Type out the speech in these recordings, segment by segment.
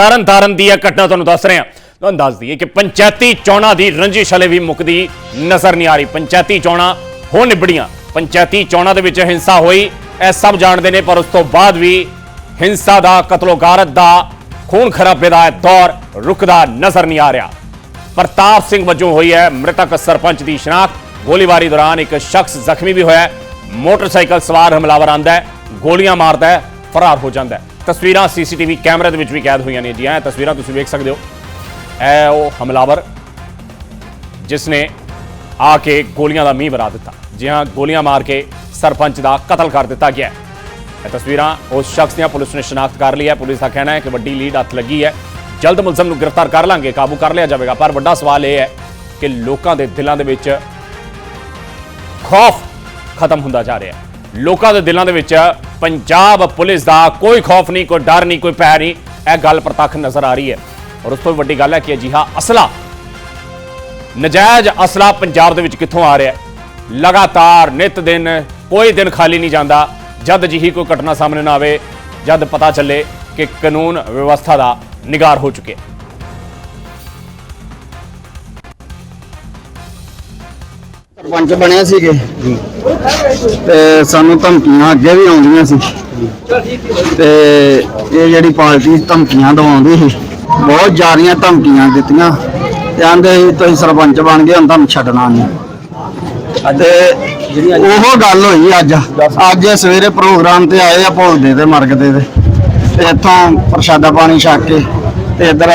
ਤਰਨ ਤਾਰਨ ਦੀ ਇਹ ਘਟਨਾ ਤੁਹਾਨੂੰ ਦੱਸ ਰਹੇ। ਹਾਂ ਤੁਹਾਨੂੰ ਦੱਸ ਦਈਏ ਕਿ ਪੰਚਾਇਤੀ ਚੋਣਾਂ ਦੀ ਰੰਜਿਸ਼ ਹਲੇ ਵੀ ਮੁੱਕਦੀ ਨਜ਼ਰ ਨਹੀਂ ਆ ਰਹੀ। ਪੰਚਾਇਤੀ ਚੋਣਾਂ ਹੋ ਨਿਬੜੀਆਂ। ਪੰਚਾਇਤੀ ਚੋਣਾਂ ਦੇ ਵਿੱਚ ਹਿੰਸਾ ਹੋਈ, ਇਹ ਸਭ ਜਾਣਦੇ ਨੇ, ਪਰ ਉਸ ਤੋਂ ਬਾਅਦ ਵੀ ਹਿੰਸਾ ਦਾ ਕਤਲੋਗਾਰਤ ਦਾ ਖੂਨ ਖਰਾਬੇ ਦਾ ਦੌਰ ਰੁਕਦਾ ਨਜ਼ਰ ਨਹੀਂ ਆ ਰਿਹਾ। ਪ੍ਰਤਾਪ ਸਿੰਘ ਵਜੋਂ ਹੋਈ ਹੈ ਮ੍ਰਿਤਕ ਸਰਪੰਚ ਦੀ ਸ਼ਨਾਖਤ। ਗੋਲੀਬਾਰੀ ਦੌਰਾਨ ਇੱਕ ਸ਼ਖਸ ਜ਼ਖਮੀ ਵੀ ਹੋਇਆ ਮੋਟਰਸਾਈਕਲ ਸਵਾਰ ਹਮਲਾਵਰ ਆਂਦਾ ਹੈ, ਗੋਲੀਆਂ ਮਾਰਦਾ ਹੈ, ਫਰਾਰ ਹੋ ਜਾਂਦਾ ਹੈ। ਤਸਵੀਰਾਂ ਸੀਸੀਟੀਵੀ ਕੈਮਰੇ ਦੇ ਵਿੱਚ ਵੀ ਕੈਦ ਹੋਈਆਂ ਨੇ ਜੀ। ਇਹ ਤਸਵੀਰਾਂ ਤੁਸੀਂ ਵੇਖ ਸਕਦੇ ਹੋ। ਇਹ ਉਹ ਹਮਲਾਵਰ ਜਿਸ ਨੇ ਆ ਕੇ ਗੋਲੀਆਂ ਦਾ ਮੀਂਹ ਵਰਾ ਦਿੱਤਾ। ਜੀ ਹਾਂ ਗੋਲੀਆਂ ਮਾਰ ਕੇ ਸਰਪੰਚ ਦਾ ਕਤਲ ਕਰ ਦਿੱਤਾ ਗਿਆ। ਇਹ ਤਸਵੀਰਾਂ ਉਸ ਸ਼ਖਸ ਦੀਆਂ ਪੁਲਿਸ ਨੇ ਸ਼ਨਾਖਤ ਕਰ ਲਈ ਹੈ। ਪੁਲਿਸ ਦਾ ਕਹਿਣਾ ਹੈ ਕਿ ਵੱਡੀ ਲੀਡ ਹੱਥ ਲੱਗੀ ਹੈ। ਜਲਦ ਮੁਲਜ਼ਮ ਨੂੰ ਗ੍ਰਿਫਤਾਰ ਕਰ ਲਾਂਗੇ, ਕਾਬੂ ਕਰ ਲਿਆ ਜਾਵੇਗਾ। ਪਰ ਵੱਡਾ ਸਵਾਲ ਇਹ ਹੈ ਕਿ ਲੋਕਾਂ ਦੇ ਦਿਲਾਂ ਦੇ ਵਿੱਚ ਖੌਫ ਖਤਮ ਹੁੰਦਾ ਜਾ ਰਿਹਾ ਹੈ। ਲੋਕਾਂ ਦੇ ਦਿਲਾਂ ਦੇ ਵਿੱਚ ਪੰਜਾਬ ਪੁਲਿਸ ਦਾ ਕੋਈ ਖੌਫ ਨਹੀਂ, ਕੋਈ ਡਰ ਨਹੀਂ, ਕੋਈ ਭੈ ਨਹੀਂ। ਇਹ ਗੱਲ ਪ੍ਰਤੱਖ ਨਜ਼ਰ ਆ ਰਹੀ ਹੈ। ਔਰ ਉਸ ਤੋਂ ਵੱਡੀ ਗੱਲ ਹੈ ਕਿ ਅਜਿਹਾ ਅਸਲਾ, ਨਜਾਇਜ਼ ਅਸਲਾ ਪੰਜਾਬ ਦੇ ਵਿੱਚ ਕਿੱਥੋਂ ਆ ਰਿਹਾ ਹੈ? ਲਗਾਤਾਰ ਨਿਤ ਦਿਨ, ਕੋਈ ਦਿਨ ਖਾਲੀ ਨਹੀਂ ਜਾਂਦਾ। ਜਦ ਅਜਿਹੀ ਕੋਈ ਘਟਨਾ ਸਾਹਮਣੇ ਨਾ ਆਵੇ, ਜਦ ਪਤਾ ਚੱਲੇ ਕਿ ਕਾਨੂੰਨ ਵਿਵਸਥਾ ਦਾ ਨਿਗਾਰ ਹੋ ਚੁੱਕਿਆ। ਸਰਪੰਚ ਬਣੇ ਸੀਗੇ। ਤੇ ਸਾਨੂੰ ਧਮਕੀਆਂ ਅੱਗੇ ਵੀ ਆਉਂਦੀਆਂ ਸੀ। ਤੇ ਇਹ ਜਿਹੜੀ ਪਾਰਟੀ ਧਮਕੀਆਂ ਦਵਾਉਂਦੀ ਸੀ, ਬਹੁਤ ਜ਼ਿਆਦੀਆਂ ਧਮਕੀਆਂ ਦਿੱਤੀਆਂ। ਤੇ ਆਂਦੇ ਸੀ, ਤੁਸੀਂ ਸਰਪੰਚ ਬਣ ਗਏ, ਹੁਣ ਤੁਹਾਨੂੰ ਛੱਡਣਾ ਨਹੀਂ। ਤੇ ਉਹ ਗੱਲ ਹੋਈ ਅੱਜ। ਅੱਜ ਇਹ ਸਵੇਰੇ ਪ੍ਰੋਗਰਾਮ ਤੇ ਆਏ ਆ ਭੋਗਦੇ ਤੇ ਮਰਗਦੇ ਤੇ। ਤੇ ਇੱਥੋਂ ਪ੍ਰਸ਼ਾਦਾ ਪਾਣੀ ਛਕ ਕੇ ਤੇ ਇੱਧਰ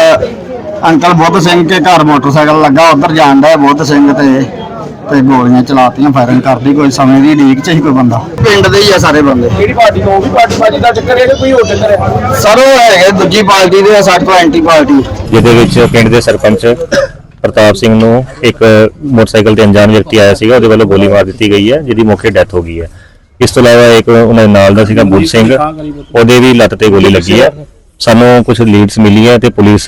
ਅੰਕਲ ਬੁੱਧ ਸਿੰਘ ਕੇ ਘਰ ਮੋਟਰਸਾਈਕਲ ਲੱਗਾ, ਉੱਧਰ ਜਾਂਦਾ ਹੈ ਬੁੱਧ ਸਿੰਘ ਤੇ। ਤੇ ਗੋਲੀਆਂ ਚਲਾਤੀਆਂ ਫਾਇਰਿੰਗ ਕਰਦੀ ਕੋਈ ਸਮੇਂ ਦੀ ਢੀਕ ਚ ਹੀ ਕੋਈ ਬੰਦਾ। ਪਿੰਡ ਦੇ ਹੀ ਆ ਸਾਰੇ ਬੰਦੇ। ਕਿਹੜੀ ਪਾਰਟੀ ਤੋਂ? ਉਹ ਵੀ ਪਾਰਟੀ ਬਾਜੀ ਦਾ ਚੱਕਰ ਹੈ ਕਿ ਕੋਈ ਹੋਰ ਚੱਕਰ ਹੈ? ਸਰ ਉਹ ਹੈਗੇ ਦੂਜੀ ਪਾਰਟੀ ਦੇ ਆ, ਸਾਡੇ ਤੋਂ ਐਂਟੀ ਪਾਰਟੀ। ਜਿਹਦੇ ਵਿੱਚ ਪਿੰਡ ਦੇ ਸਰਪੰਚ ਪ੍ਰਤਾਪ ਸਿੰਘ ਨੂੰ ਇੱਕ ਮੋਟਰਸਾਈਕਲ ਤੇ ਅਣਜਾਣ ਵਿਅਕਤੀ ਆਇਆ ਸੀਗਾ ਉਹਦੇ ਵੱਲੋਂ ਗੋਲੀ ਮਾਰ ਦਿੱਤੀ ਗਈ ਹੈ ਜਿਹਦੀ ਮੌਕੇ ਡੈਥ ਹੋ ਗਈ ਹੈ। ਇਸ ਤੋਂ ਇਲਾਵਾ ਇੱਕ ਉਹਨਾਂ ਦੇ ਨਾਲ ਦਾ ਸੀਗਾ ਬੁੱਧ ਸਿੰਘ ਉਹਦੇ ਵੀ ਲੱਤ ਤੇ ਗੋਲੀ ਲੱਗੀ ਹੈ। ਸਾਨੂੰ ਕੁਝ ਲੀਡਸ ਮਿਲੀ ਹੈ ਤੇ ਪੁਲਿਸ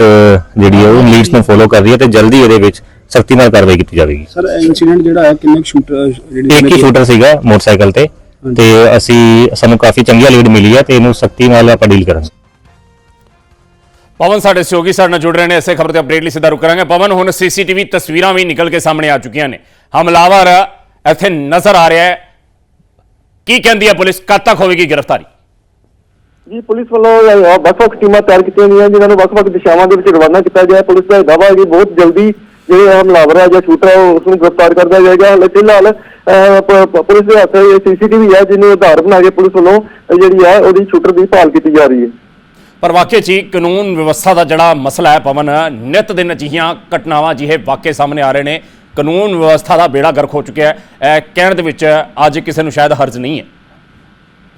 ਜਿਹੜੀ ਹੈ ਉਹ ਲੀਡਸ ਨੂੰ ਫੋਲੋ ਕਰ ਰਹੀ ਹੈ ਤੇ ਜਲਦੀ ਇਹਦੇ ਵਿੱਚ ਸਖਤੀ ਨਾਲ ਕਾਰਵਾਈ ਕੀਤੀ ਜਾਵੇਗੀ। ਸਰ ਇਨਸੀਡੈਂਟ ਜਿਹੜਾ ਹੈ ਕਿੰਨੇ ਸ਼ੂਟਰ ਇੱਕ ਹੀ ਸ਼ੂਟਰ ਸੀਗਾ ਮੋਟਰਸਾਈਕਲ ਤੇ ਤੇ ਅਸੀਂ ਸਾਨੂੰ ਕਾਫੀ ਚੰਗੀ ਲੀਡ ਮਿਲੀ ਹੈ ਤੇ ਇਹਨੂੰ ਸਖਤੀ ਨਾਲ ਆਪਾਂ ਡੀਲ ਕਰਾਂਗੇ। ਪਵਨ ਸਾਡੇ ਸਹਿਯੋਗੀ ਸਾਡੇ ਨਾਲ ਜੁੜ ਰਹੇ ਨੇ ਐਸੇ ਖਬਰ ਤੇ ਅਪਡੇਟ ਲਈ ਸਿੱਧਾ ਰੁਕ ਕਰਾਂਗੇ। ਪਵਨ ਹੁਣ ਸੀਸੀਟੀਵੀ ਤਸਵੀਰਾਂ ਵੀ ਨਿਕਲ ਕੇ ਸਾਹਮਣੇ ਆ ਚੁੱਕੀਆਂ ਨੇ। ਹਮਲਾਵਰ ਇੱਥੇ ਨਜ਼ਰ ਆ ਰਿਹਾ ਹੈ। ਕੀ ਕਹਿੰਦੀ ਹੈ ਪੁਲਿਸ? ਕਦ ਤੱਕ ਹੋਵੇਗੀ ਗ੍ਰਿਫਤਾਰੀ? ਜੀ, ਪੁਲਿਸ ਵੱਲੋਂ ਵੱਖ-ਵੱਖ ਟੀਮਾਂ ਤਿਆਰ ਕੀਤੀਆਂ ਗਈਆਂ ਜਿਨ੍ਹਾਂ ਨੂੰ ਵੱਖ-ਵੱਖ ਦਿਸ਼ਾਵਾਂ ਦੇ ਵਿੱਚ ਰਵਾਨਾ ਕੀਤਾ ਗਿਆ। ਪੁਲਿਸ ਦਾ ਦਾਅਵਾ ਹੈ ਕਿ ਬਹੁਤ ਜਲਦੀ ਜਿਹੜੇ ਹਮਲਾਵਰ ਹੈ ਜਾਂ ਸ਼ੂਟਰ ਹੈ ਉਸ ਨੂੰ ਗ੍ਰਿਫਤਾਰ ਕਰ ਜਾਏਗਾ। ਹਾਲੇ ਫਿਲਹਾਲ ਪੁਲਿਸ ਦੇ ਹੱਥ ਸੀਸੀਟੀਵੀ ਹੈ, ਜਿਹਨੂੰ ਆਧਾਰ ਬਣਾ ਕੇ ਪੁਲਿਸ ਵੱਲੋਂ ਜਿਹੜੀ ਹੈ ਉਹਦੀ ਸ਼ੂਟਰ ਦੀ ਭਾਲ ਕੀਤੀ ਜਾ ਰਹੀ ਹੈ। ਪਰ ਵਾਕਿਆ ਜੀ, ਕਾਨੂੰਨ ਵਿਵਸਥਾ ਦਾ ਜਿਹੜਾ ਮਸਲਾ ਹੈ ਪਵਨ, ਨਿਤ ਦਿਨ ਅਜਿਹੀਆਂ ਘਟਨਾਵਾਂ ਜਿਹੇ ਵਾਕਿਆ ਸਾਹਮਣੇ ਆ ਰਹੇ ਨੇ। ਕਾਨੂੰਨ ਵਿਵਸਥਾ ਦਾ ਬੇੜਾ ਗਰਕ ਹੋ ਚੁੱਕਿਆ ਹੈ। ਕਹਿਣ ਦੇ ਵਿੱਚ ਅੱਜ ਕਿਸੇ ਨੂੰ ਸ਼ਾਇਦ ਹਰਜ ਨਹੀਂ ਹੈ।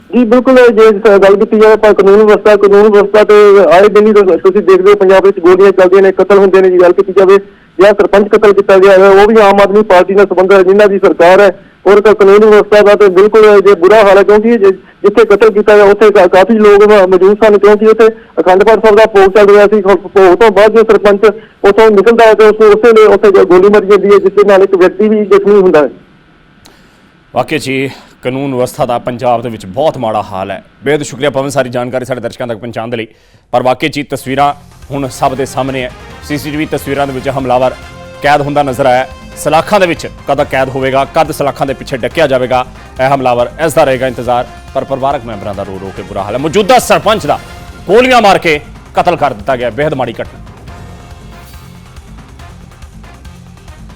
ਜੀ, ਬਿਲਕੁਲ, ਜੇ ਗੱਲ ਕੀਤੀ ਜਾਵੇ ਤਾਂ ਕਾਨੂੰਨ ਵਿਵਸਥਾ ਕਾਨੂੰਨ ਵਿਵਸਥਾ ਤੇ ਆਏ ਦਿਨ ਹੀ ਤੁਸੀਂ ਦੇਖਦੇ ਹੋ ਪੰਜਾਬ ਵਿੱਚ ਗੋਲੀਆਂ ਚੱਲਦੀਆਂ ਨੇ, ਕਤਲ ਹੁੰਦੇ ਨੇ, ਜੀ ਗੱਲ ਕੀਤੀ ਜਾਵੇ, ਜਾਂ ਸਰਪੰਚ ਕਤਲ ਕੀਤਾ ਗਿਆ ਹੈ ਉਹ ਵੀ ਆਮ ਆਦਮੀ ਪਾਰਟੀ ਨਾਲ ਸੰਬੰਧ ਹੈ, ਜਿਨ੍ਹਾਂ ਦੀ ਸਰਕਾਰ ਹੈ, ਔਰ ਤਾਂ ਕਾਨੂੰਨ ਵਿਵਸਥਾ ਦਾ ਤੇ ਬਿਲਕੁਲ ਜੇ ਬੁਰਾ ਹਾਲ ਹੈ, ਕਿਉਂਕਿ ਜਿੱਥੇ ਕਤਲ ਕੀਤਾ ਗਿਆ, ਉੱਥੇ ਕਾਫੀ ਲੋਕ ਮੌਜੂਦ ਸਨ, ਕਿਉਂਕਿ ਉੱਥੇ ਅਖੰਡ ਪਾਠ ਸਾਹਿਬ ਦਾ ਭੋਗ ਚੱਲ ਰਿਹਾ ਸੀ ਭੋਗ ਤੋਂ ਬਾਅਦ ਜੋ ਸਰਪੰਚ ਉੱਥੋਂ ਨਿਕਲਦਾ ਹੈ, ਤੇ ਉਸ ਨੂੰ ਉਸੇ ਵੇਲੇ ਉੱਥੇ ਗੋਲੀ ਮਾਰੀ ਜਾਂਦੀ ਹੈ, ਜਿਸ ਦੇ ਨਾਲ ਇੱਕ ਵਿਅਕਤੀ ਵੀ ਜ਼ਖਮੀ ਹੁੰਦਾ ਹੈ। ਵਾਕਿਆ 'ਚ ਕਾਨੂੰਨ ਵਿਵਸਥਾ ਦਾ ਪੰਜਾਬ ਦੇ ਵਿੱਚ ਬਹੁਤ ਮਾੜਾ ਹਾਲ ਹੈ। ਬੇਹਦ ਸ਼ੁਕਰੀਆ ਪਵਨ ਸਾਰੀ ਜਾਣਕਾਰੀ ਸਾਡੇ ਦਰਸ਼ਕਾਂ ਤੱਕ ਪਹੁੰਚਾਉਣ ਦੇ ਲਈ। ਪਰ ਵਾਕਿਆ 'ਚ ਤਸਵੀਰਾਂ ਹੁਣ ਸਭ ਦੇ ਸਾਹਮਣੇ ਹੈ। ਸੀਸੀਟੀਵੀ ਤਸਵੀਰਾਂ ਦੇ ਵਿੱਚ ਹਮਲਾਵਰ ਕੈਦ ਹੁੰਦਾ ਨਜ਼ਰ ਆਇਆ ਸਲਾਖਾਂ ਦੇ ਵਿੱਚ ਕਦ ਕੈਦ ਹੋਵੇਗਾ, ਕਦ ਸਲਾਖਾਂ ਦੇ ਪਿੱਛੇ ਡੱਕਿਆ ਜਾਵੇਗਾ, ਇਹ ਹਮਲਾਵਰ ਇਸ ਦਾ ਰਹੇਗਾ ਇੰਤਜ਼ਾਰ। ਪਰ ਪਰਿਵਾਰਕ ਮੈਂਬਰਾਂ ਦਾ ਰੋ ਰੋ ਕੇ ਬੁਰਾ ਹਾਲ ਹੈ। ਮੌਜੂਦਾ ਸਰਪੰਚ ਦਾ ਗੋਲੀਆਂ ਮਾਰ ਕੇ ਕਤਲ ਕਰ ਦਿੱਤਾ ਗਿਆ। ਬੇਹਦ ਮਾੜੀ ਘਟਨਾ।